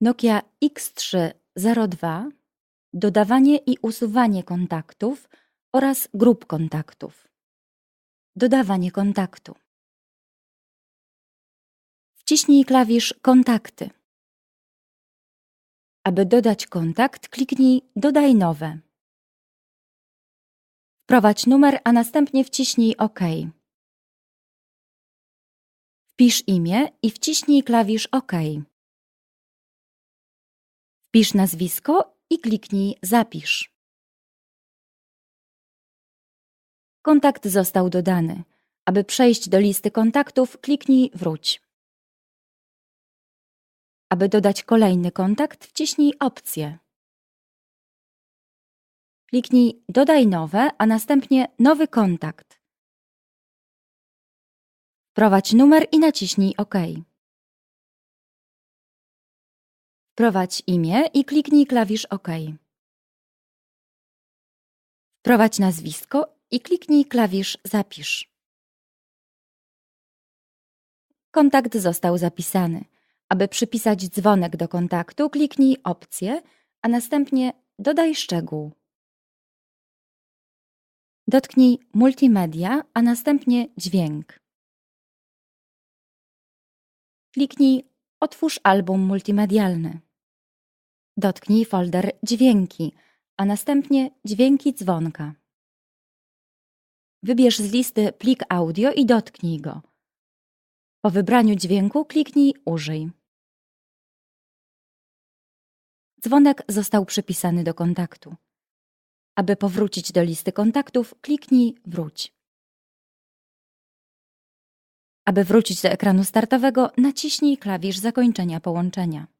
Nokia X302 Dodawanie i usuwanie kontaktów oraz grup kontaktów. Dodawanie kontaktu. Wciśnij klawisz Kontakty. Aby dodać kontakt, kliknij Dodaj nowe. Wprowadź numer, a następnie wciśnij OK. Wpisz imię i wciśnij klawisz OK. Wpisz nazwisko i kliknij Zapisz. Kontakt został dodany. Aby przejść do listy kontaktów, kliknij Wróć. Aby dodać kolejny kontakt, wciśnij opcję. Kliknij Dodaj nowe, a następnie Nowy kontakt. Wprowadź numer i naciśnij OK. Wprowadź imię i kliknij klawisz OK. Wprowadź nazwisko i kliknij klawisz Zapisz. Kontakt został zapisany. Aby przypisać dzwonek do kontaktu, kliknij opcję, a następnie dodaj szczegół. Dotknij Multimedia, a następnie Dźwięk. Kliknij Otwórz album multimedialny. Dotknij folder Dźwięki, a następnie Dźwięki dzwonka. Wybierz z listy plik audio i dotknij go. Po wybraniu dźwięku kliknij Użyj. Dzwonek został przypisany do kontaktu. Aby powrócić do listy kontaktów, kliknij Wróć. Aby wrócić do ekranu startowego, naciśnij klawisz zakończenia połączenia.